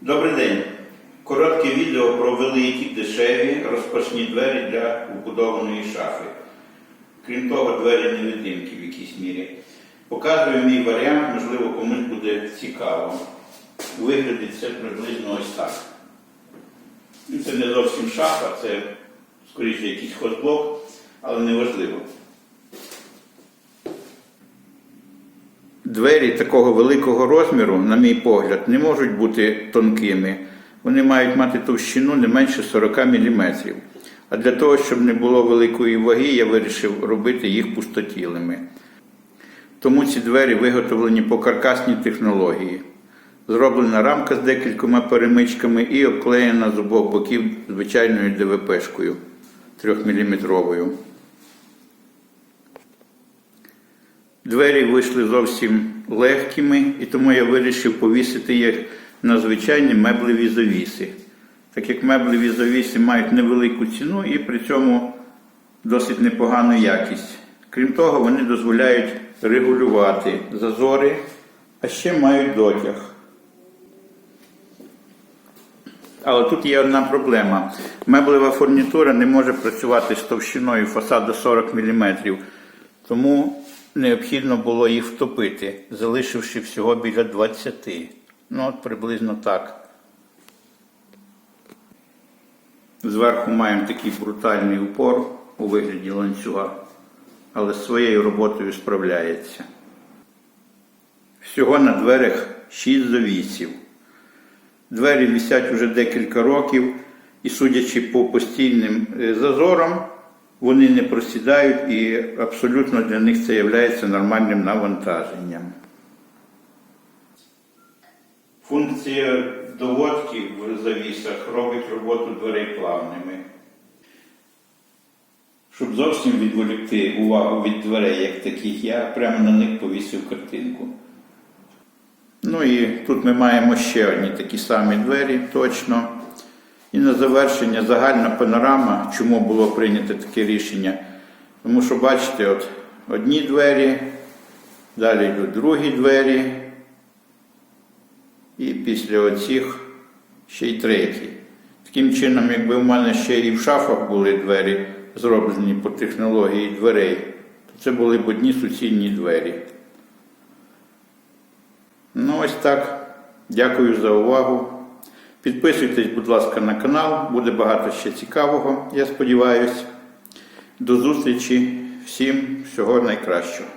Добрий день. Коротке відео про великі, дешеві розпашні двері для вбудованої шафи. Крім того, двері невидимки в якійсь мірі. Показую мій варіант, можливо, комусь буде цікаво. Виглядить це приблизно ось так. Ну, Це не зовсім шафа, це скоріше якийсь хозблок, але неважливо. Двері такого великого розміру, на мій погляд, не можуть бути тонкими. Вони мають мати товщину не менше 40 мм. А для того, щоб не було великої ваги, я вирішив робити їх пустотілими. Тому ці двері виготовлені по каркасній технології. Зроблена рамка з декількома перемичками і обклеєна з обох боків звичайною ДВПшкою 3-мм. Двері вийшли зовсім легкими, і тому я вирішив повісити їх на звичайні меблеві завіси. Так як меблеві завіси мають невелику ціну і при цьому досить непогану якість. Крім того, вони дозволяють регулювати зазори, а ще мають дотяг. Але тут є одна проблема. Меблева фурнітура не може працювати з товщиною фасаду 40 мм, тому необхідно було їх втопити, залишивши всього біля 20. Ну, от приблизно так. Зверху маємо такий брутальний упор у вигляді ланцюга, але з своєю роботою справляється. Всього на дверях 6 завісів. Двері висять вже декілька років, і судячи по постійним е, зазорам, вони не просідають і абсолютно для них це є нормальним навантаженням. Функція доводки в завісах робить роботу дверей плавними. Щоб зовсім відволікти увагу від дверей як таких, я прямо на них повісив картинку. Ну і тут ми маємо ще одні такі самі двері точно. І на завершення загальна панорама, чому було прийнято таке рішення. Тому що, бачите, от одні двері, далі йдуть другі двері, і після оцих ще й треті. Таким чином, якби в мене ще і в шафах були двері, зроблені по технології дверей, то це були б одні суцільні двері. Ну, ось так. Дякую за увагу. Підписуйтесь, будь ласка, на канал, буде багато ще цікавого, я сподіваюся. До зустрічі, всім всього найкращого.